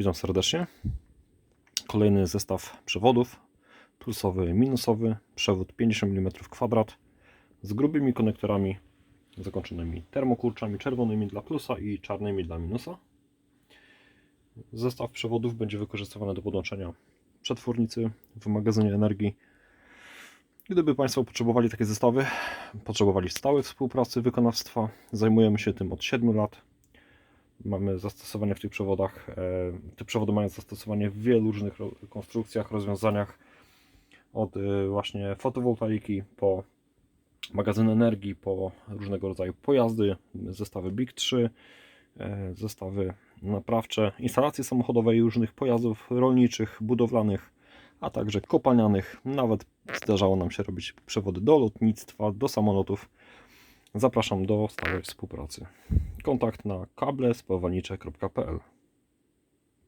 Witam serdecznie. Kolejny zestaw przewodów. Plusowy, minusowy. Przewód 50 mm kwadrat z grubymi konektorami zakończonymi termokurczami czerwonymi dla plusa i czarnymi dla minusa. Zestaw przewodów będzie wykorzystywany do podłączenia przetwornicy w magazynie energii. Gdyby Państwo potrzebowali takie zestawy, potrzebowali stałej współpracy wykonawstwa, zajmujemy się tym od 7 lat. Mamy zastosowanie w tych przewodach. e, Te przewody mają zastosowanie w wielu różnych konstrukcjach, rozwiązaniach. Od e, właśnie fotowoltaiki po magazyn energii, po różnego rodzaju pojazdy, zestawy Big 3, e, zestawy naprawcze, instalacje samochodowe i różnych pojazdów rolniczych, budowlanych, a także kopalnianych. Nawet zdarzało nam się robić przewody do lotnictwa, do samolotów. Zapraszam do stałej współpracy. Kontakt na kablespowalnicze.pl